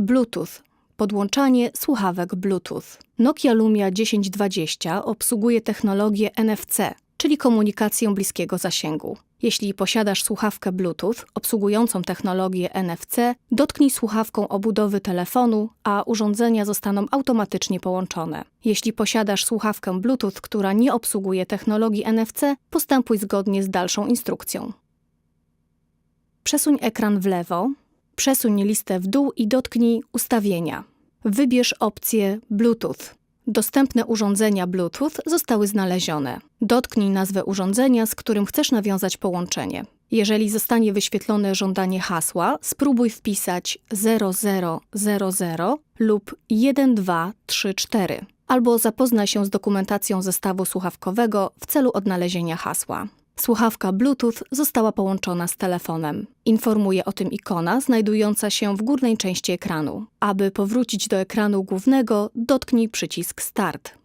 Bluetooth. Podłączanie słuchawek Bluetooth. Nokia Lumia 1020 obsługuje technologię NFC, czyli komunikację bliskiego zasięgu. Jeśli posiadasz słuchawkę Bluetooth obsługującą technologię NFC, dotknij słuchawką obudowy telefonu, a urządzenia zostaną automatycznie połączone. Jeśli posiadasz słuchawkę Bluetooth, która nie obsługuje technologii NFC, postępuj zgodnie z dalszą instrukcją. Przesuń ekran w lewo, przesuń listę w dół i dotknij Ustawienia. Wybierz opcję Bluetooth. Dostępne urządzenia Bluetooth zostały znalezione. Dotknij nazwę urządzenia, z którym chcesz nawiązać połączenie. Jeżeli zostanie wyświetlone żądanie hasła, spróbuj wpisać 0000 lub 1234 albo zapoznaj się z dokumentacją zestawu słuchawkowego w celu odnalezienia hasła. Słuchawka Bluetooth została połączona z telefonem. Informuje o tym ikona znajdująca się w górnej części ekranu. Aby powrócić do ekranu głównego, dotknij przycisk Start.